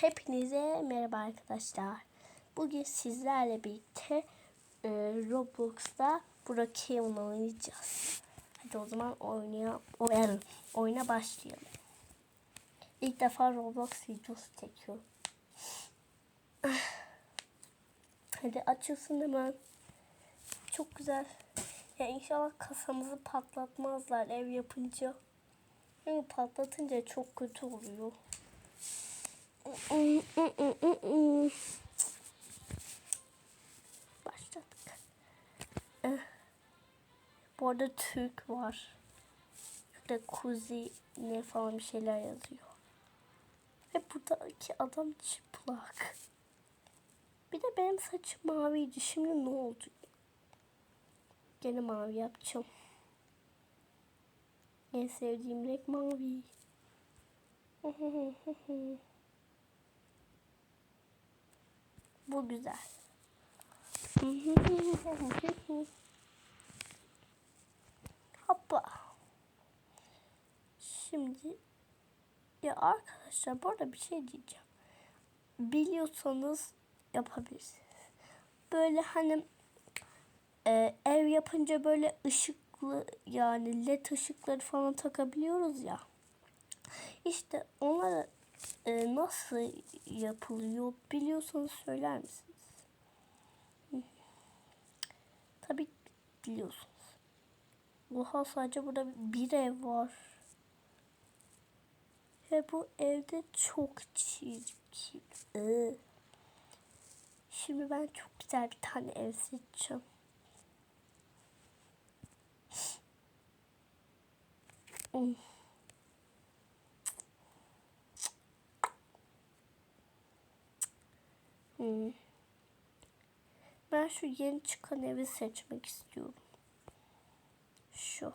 Hepinize merhaba arkadaşlar. Bugün sizlerle birlikte e, Roblox'ta Brookhaven oynayacağız. Hadi o zaman oynaya, oynayalım. Oyuna başlayalım. İlk defa Roblox videosu çekiyorum. Hadi açılsın hemen. Çok güzel. Ya inşallah kasamızı patlatmazlar ev yapınca. Çünkü patlatınca çok kötü oluyor. Başladık. Eh. Bu arada Türk var. Şurada kuzi ne falan bir şeyler yazıyor. Ve buradaki adam çıplak. Bir de benim saçım maviydi. Şimdi ne oldu? Gene mavi yapacağım. En sevdiğim renk mavi. Bu güzel. Hoppa. Şimdi ya arkadaşlar burada bir şey diyeceğim. Biliyorsanız yapabilirsiniz. Böyle hani e, ev yapınca böyle ışıklı yani led ışıkları falan takabiliyoruz ya. İşte onlara e, nasıl yapılıyor biliyorsanız söyler misiniz? Tabii biliyorsunuz. Oha sadece burada bir ev var. Ve bu evde çok çirkin. Ee. Şimdi ben çok güzel bir tane ev seçeceğim. Hmm. Hmm. Ben şu yeni çıkan evi seçmek istiyorum. Şu.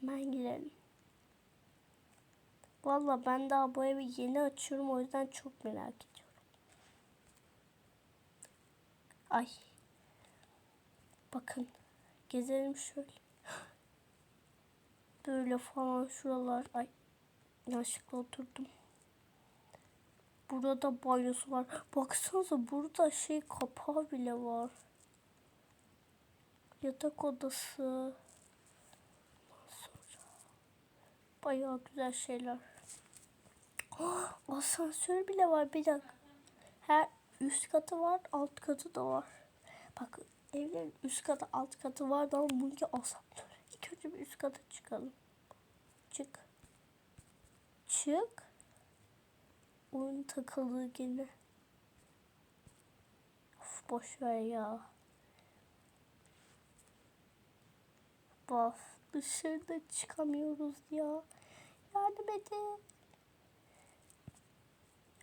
Hemen girelim. Valla ben daha bu evi yeni açıyorum o yüzden çok merak ediyorum. Ay. Bakın. Gezelim şöyle. Böyle falan şuralar. Ay. Yanlışlıkla oturdum. Burada banyosu var. Baksanıza burada şey kapağı bile var. Yatak odası. Bayağı güzel şeyler. Oh, asansör bile var bir dakika. Her üst katı var, alt katı da var. Bak evlerin üst katı, alt katı var da bununki asansör. İlk önce bir üst kata çıkalım. Çık. Çık. Oyun takıldı gene. Of boş ver ya. Bas dışarıda çıkamıyoruz ya. Yardım edin.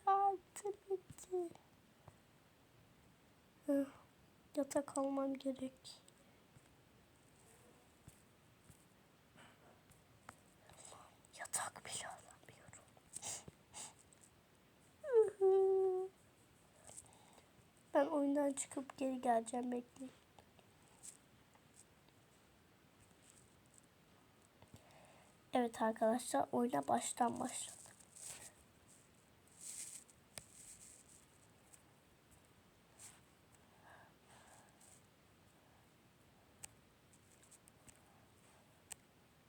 Yardım edin. Yatak almam gerek. Yatak bile alamıyorum. Ben oyundan çıkıp geri geleceğim bekleyin. Evet arkadaşlar oyuna baştan başladı.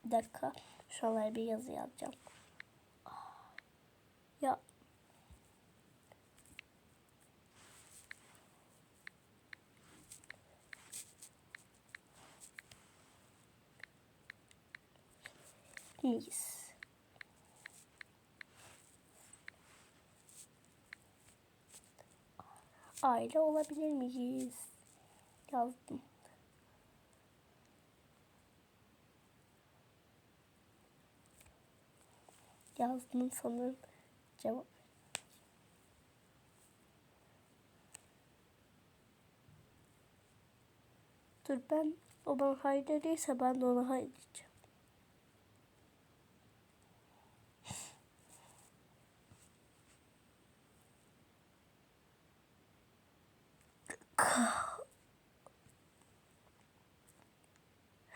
Bir dakika. Şuralara bir yazı yazacağım. Ya miyiz? Aile olabilir miyiz? Yazdım. Yazdım sanırım. Cevap. Dur ben o bana hayır dediyse ben de ona hayır diyeceğim.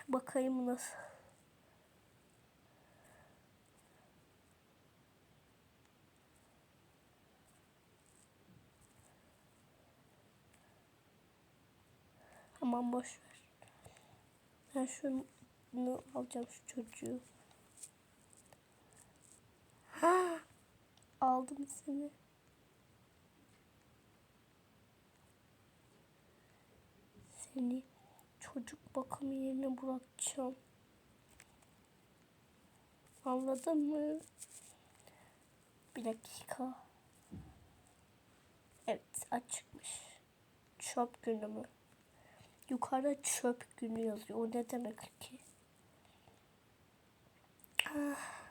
Bakayım nasıl. Aman boş ver. Ben şunu alacağım şu çocuğu. Ha! Aldım seni. Seni çocuk bakım yerine bırakacağım. Anladın mı? Bir dakika. Evet açıkmış. Çöp günü mü? Yukarıda çöp günü yazıyor. O ne demek ki? Ah.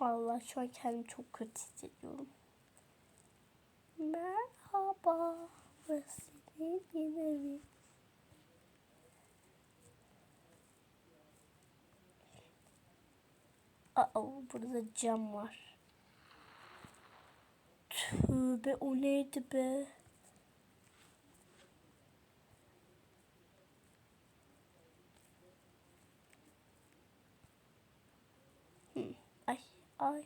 Vallahi şu an kendimi çok kötü hissediyorum. Merhaba. Burası yine mi? Aa, burada cam var. Tövbe o neydi be? Hı, ay ay.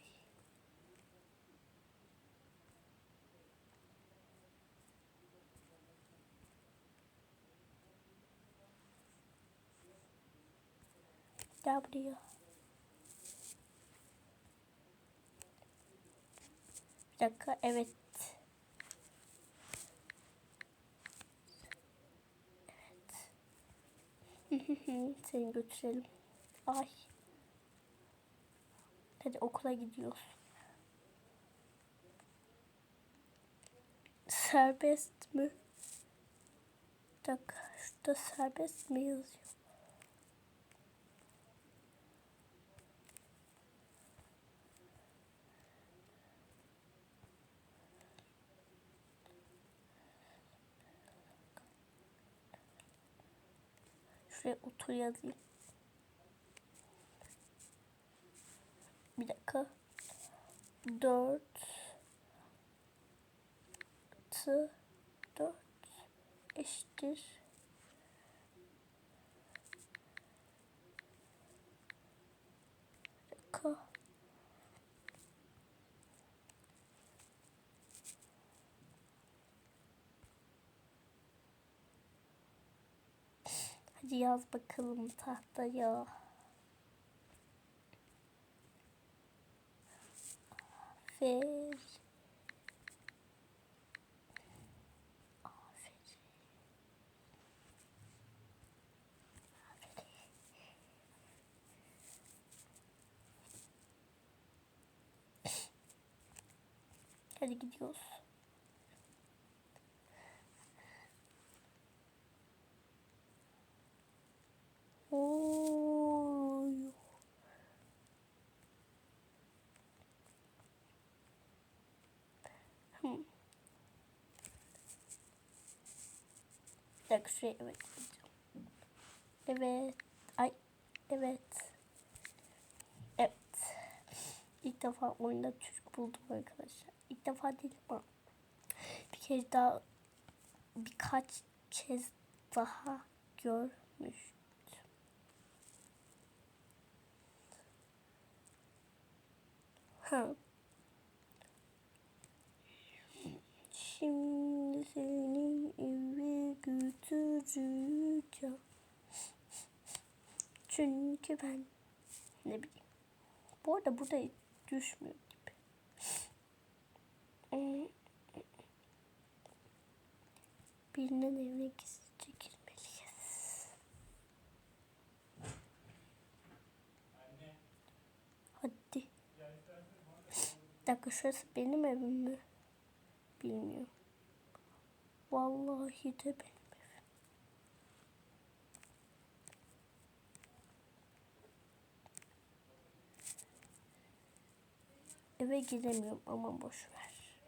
Gel buraya. Bir dakika evet. Evet. Seni götürelim. Ay. Hadi okula gidiyoruz. Serbest mi? Bir dakika. Şurada serbest mi yazıyor? Şuraya otur yazayım. Bir dakika. Dört. Tı. Dört. Eşittir. Bir dakika. Hadi yaz bakalım tahtaya. Aferin. Hadi gidiyoruz. Oy. Hmm. Bir dakika evet gideceğim. Evet. Ay. Evet. Evet. İlk defa oyunda Türk buldum arkadaşlar. İlk defa değil ama bir kez daha birkaç kez daha görmüş. Ha. Şimdi seni eve götüreceğim. Çünkü ben ne bileyim. Bu arada burada düşmüyor gibi. Birinin evine gizlice girmeliyiz. Hadi. Bir dakika şurası benim evim mi? Bilmiyorum. Vallahi de benim evim. Eve giremiyorum ama boş ver.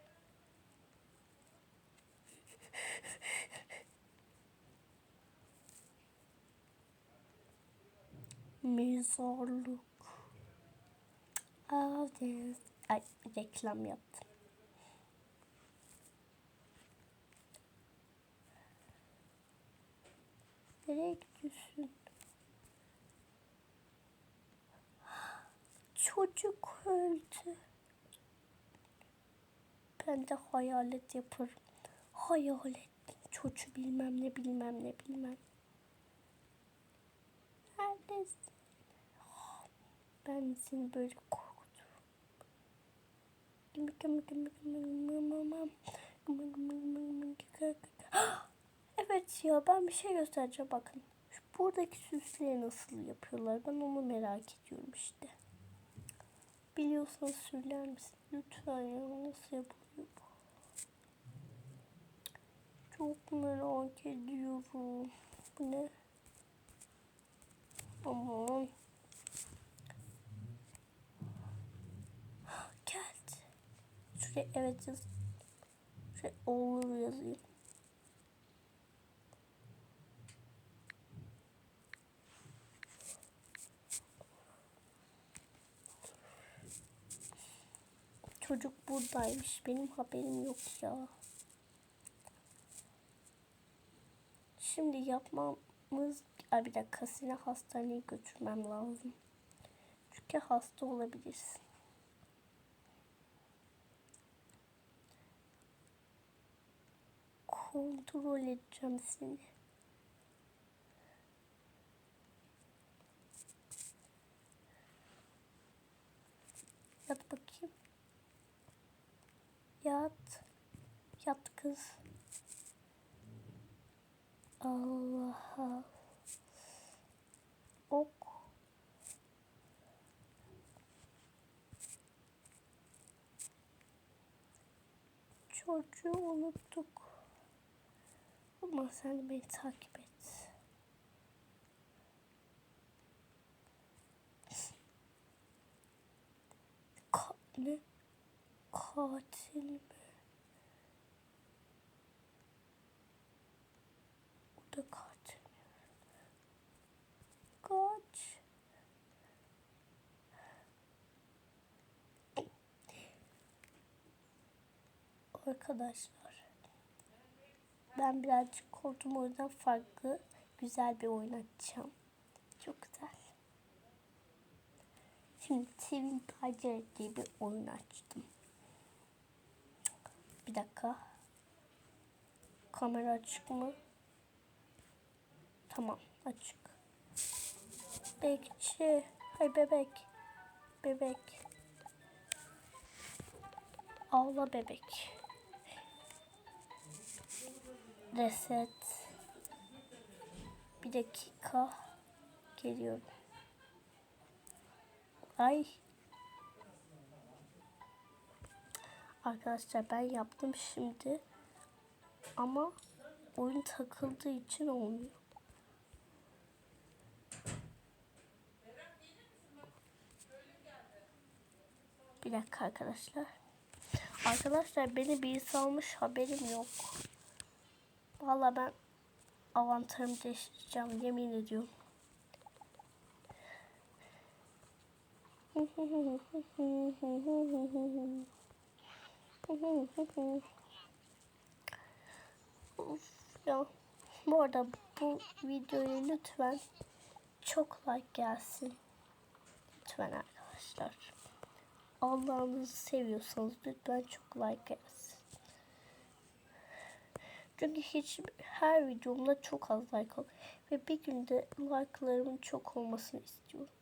Mezarlık. Adres. Ay reklam yaptım. Nereye gidiyorsun? Çocuk öldü. Ben de hayalet yaparım. Hayalet. çoçu bilmem ne bilmem ne bilmem. Neredesin? Ben seni böyle Evet ya ben bir şey göstereceğim bakın. Şu buradaki süsleri nasıl yapıyorlar? Ben onu merak ediyorum işte. Biliyorsanız söyler misin? Lütfen ya nasıl yapılıyor bu? Çok merak ediyorum. Bu ne? Aman. Geldi. Şuraya evet yaz. Şuraya olur yazayım. Çocuk buradaymış. Benim haberim yok ya. Şimdi yapmamız... Ay bir dakika seni hastaneye götürmem lazım. Çünkü hasta olabilirsin. Kontrol edeceğim seni. Yat bakayım. Yat. Yat kız. Allah'a ok. Çocuğu unuttuk. Ama sen beni takip et. Ka ne? Katil mi? O da katil? Kaç. Arkadaşlar. Ben birazcık korktum o yüzden farklı güzel bir oyun açacağım. Çok güzel. Şimdi Twin Tiger diye bir oyun açtım. Bir dakika. Kamera açık mı? Tamam açık. Bekçi. Hay bebek. Bebek. Ağla bebek. Reset. Bir dakika. Geliyorum. Ay. Arkadaşlar ben yaptım şimdi. Ama oyun takıldığı için olmuyor. Bir dakika arkadaşlar. Arkadaşlar beni birisi almış haberim yok. Valla ben avantajımı değiştireceğim yemin ediyorum. of ya. Bu arada bu videoyu lütfen çok like gelsin. Lütfen arkadaşlar. Allah'ınızı seviyorsanız lütfen çok like gelsin. Çünkü hiç her videomda çok az like ol ve bir günde like'larımın çok olmasını istiyorum.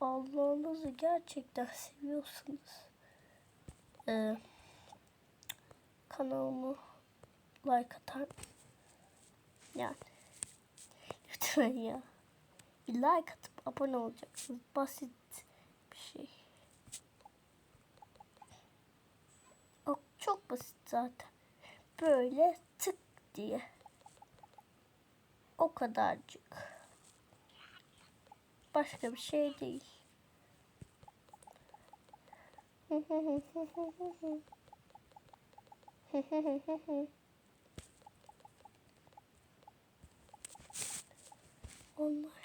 Allah'ınızı gerçekten seviyorsanız e, kanalımı like atar yani lütfen ya. Bir like atıp abone olacaksınız. Basit bir şey. Çok basit zaten böyle tık diye o kadarcık başka bir şey değil Onlarla.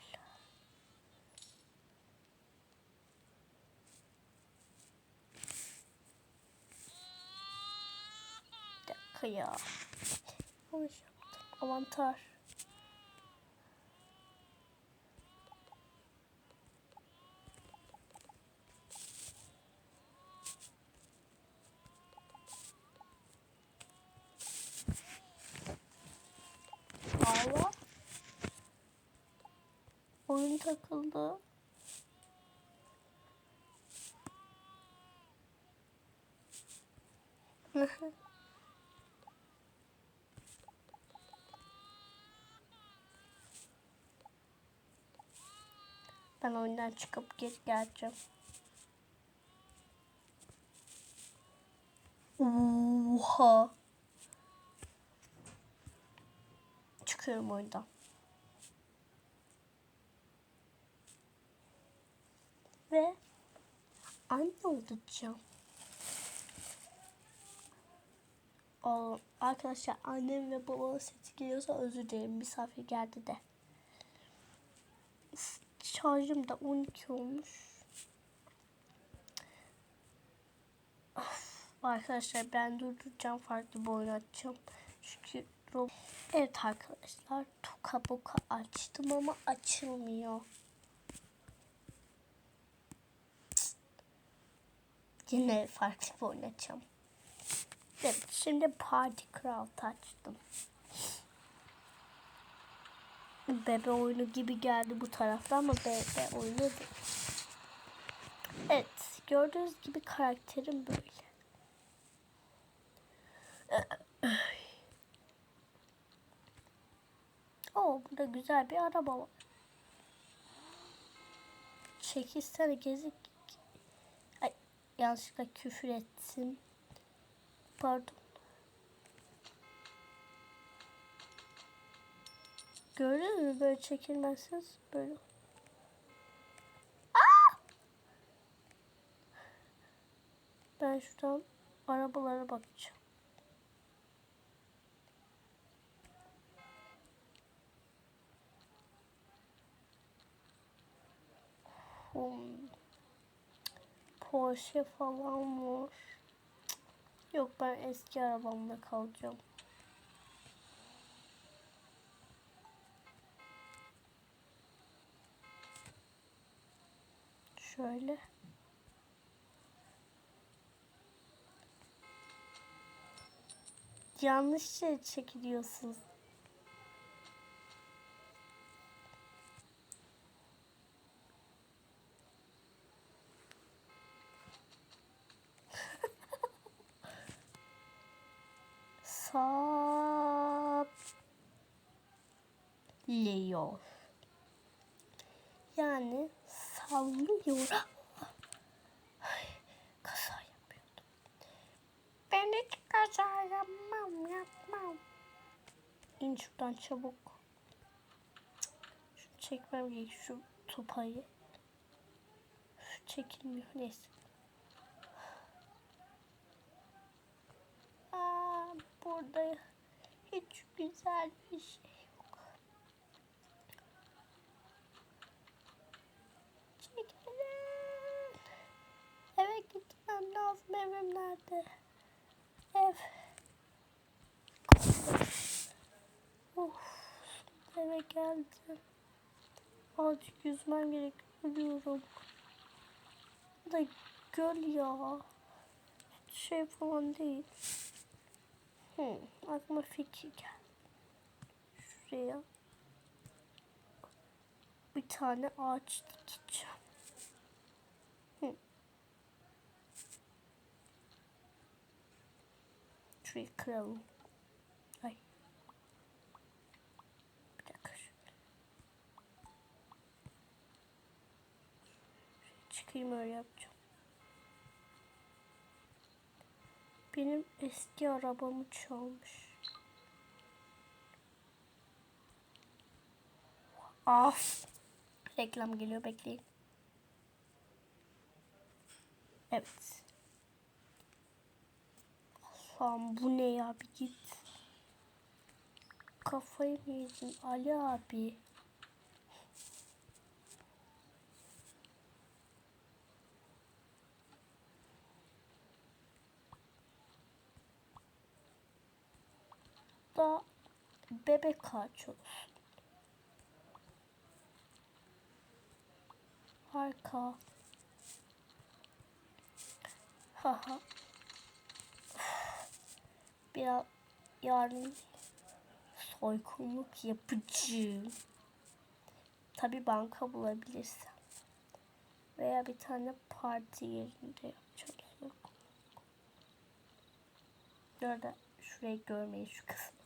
Bir dakika ya. Yanlış yaptım. Avantar. Allah. Oyun takıldı. ben oyundan çıkıp geri geleceğim. Oha. Çıkıyorum oyundan. Ve anne olacağım. O, arkadaşlar annem ve babamın sesi geliyorsa özür dilerim. Misafir geldi de. Şarjım da 12 olmuş. Of, arkadaşlar ben durduracağım farklı bir oyun açacağım. Çünkü Evet arkadaşlar toka boka açtım ama açılmıyor. Yine farklı bir oyun açacağım. Evet şimdi Party Craft açtım. Bebe oyunu gibi geldi bu tarafta ama bebe oyunu değil. Evet gördüğünüz gibi karakterim böyle. Oo burada güzel bir araba var. Çekilsene gezik. Ay yanlışlıkla küfür ettim. Pardon. Gördünüz mü böyle çekilmezsiniz böyle. Aa! Ben şuradan arabalara bakacağım. Hmm. Porsche falan var. Yok ben eski arabamda kalacağım. Şöyle. Yanlış şey çekiliyorsunuz. sallıyor. Yani sallıyor. Ay, kaza yapıyordum. Ben hiç kaza yapmam, yapmam. İn şuradan çabuk. Şunu çekmem gerek şu topayı. Çekilmiyor neyse. Burada hiç güzel bir şey yok. Çekilin. Eve gitmem lazım. Evim nerede? Ev. Of. Eve geldim. Azıcık yüzmem gerek. Ölüyorum. Bu da göl ya. Şey falan değil. Hmm, aklıma fikir geldi. Şuraya bir tane ağaç dikeceğim. Hmm. Şurayı kıralım. Ay. Bir dakika. şöyle. Çıkayım öyle yapacağım. Benim eski arabamı çalmış. Af. Reklam geliyor bekleyin. Evet. Allah'ım bu ne ya bir git. Kafayı mı yedin Ali abi? Da bebek olsun. Harika. Haha. Biraz yarın soygunluk yapacağım. Tabi banka bulabilirsem. Veya bir tane parti yerinde yapacağım. Nerede? Şurayı görmeyin şu kısmı.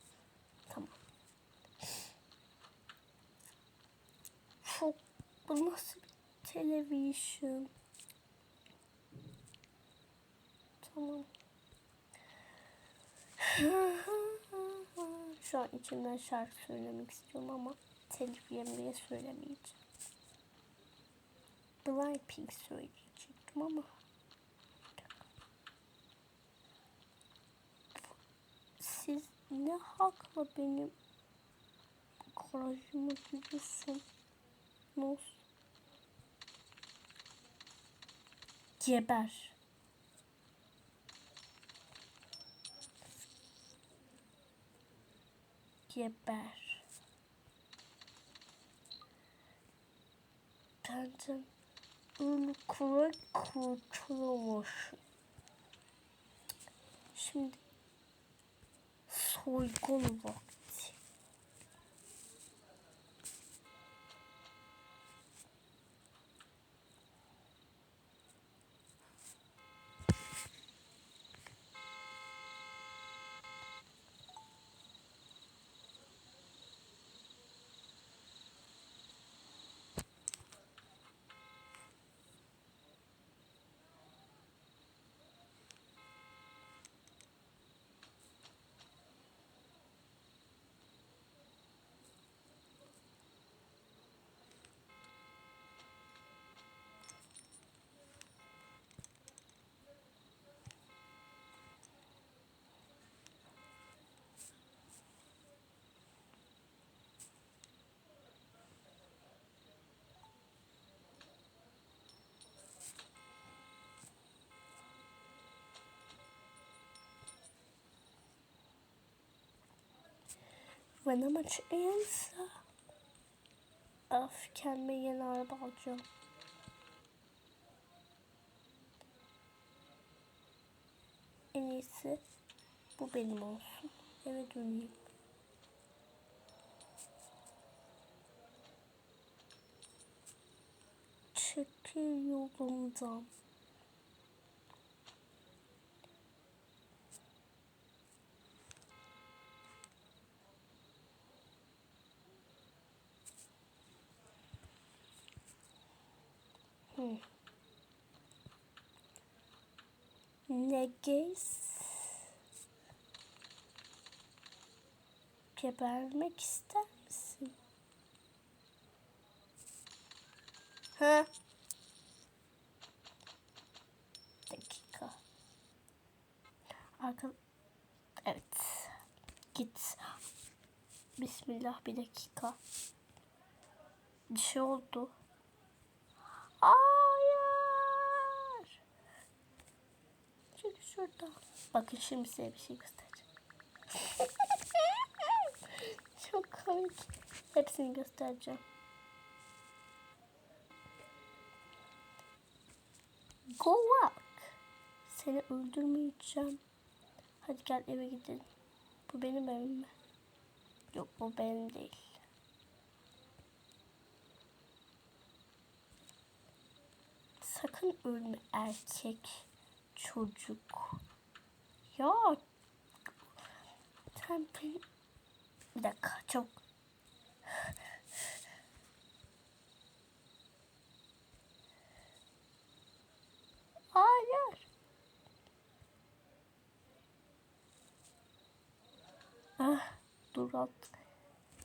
Tamam. Çok bu nasıl bir televizyon? Tamam. Şu an içimden şarkı söylemek istiyorum ama telif diye söylemeyeceğim. Blackpink söyleyecektim ama siz ne hakla benim garajımı gidiyorsun? Nasıl? Geber. Geber. Benden öyle kolay kurtulamazsın. Şimdi soygun vakti. Bana maç iyiyse Of kendime yeni araba alacağım. En iyisi bu benim olsun. Eve döneyim. Çekil yolumdan. Hmm. Neges gebermek ister misin? Ha? Dakika. Arka... Evet. Git. Bismillah bir dakika. Bir şey oldu. Hayır. Çünkü şurada. Bakın şimdi size bir şey göstereceğim. Çok komik. Hepsini göstereceğim. Go walk. Seni öldürmeyeceğim. Hadi gel eve gidelim. Bu benim evim mi? Yok bu benim değil. Sakın ölme erkek çocuk. Ya sen. Bir dakika çok... Hayır. Ah, dur at.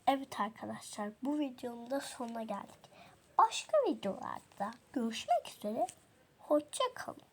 Evet arkadaşlar bu videonun da sonuna geldik. Başka videolarda görüşmek üzere. Hoşça kalın.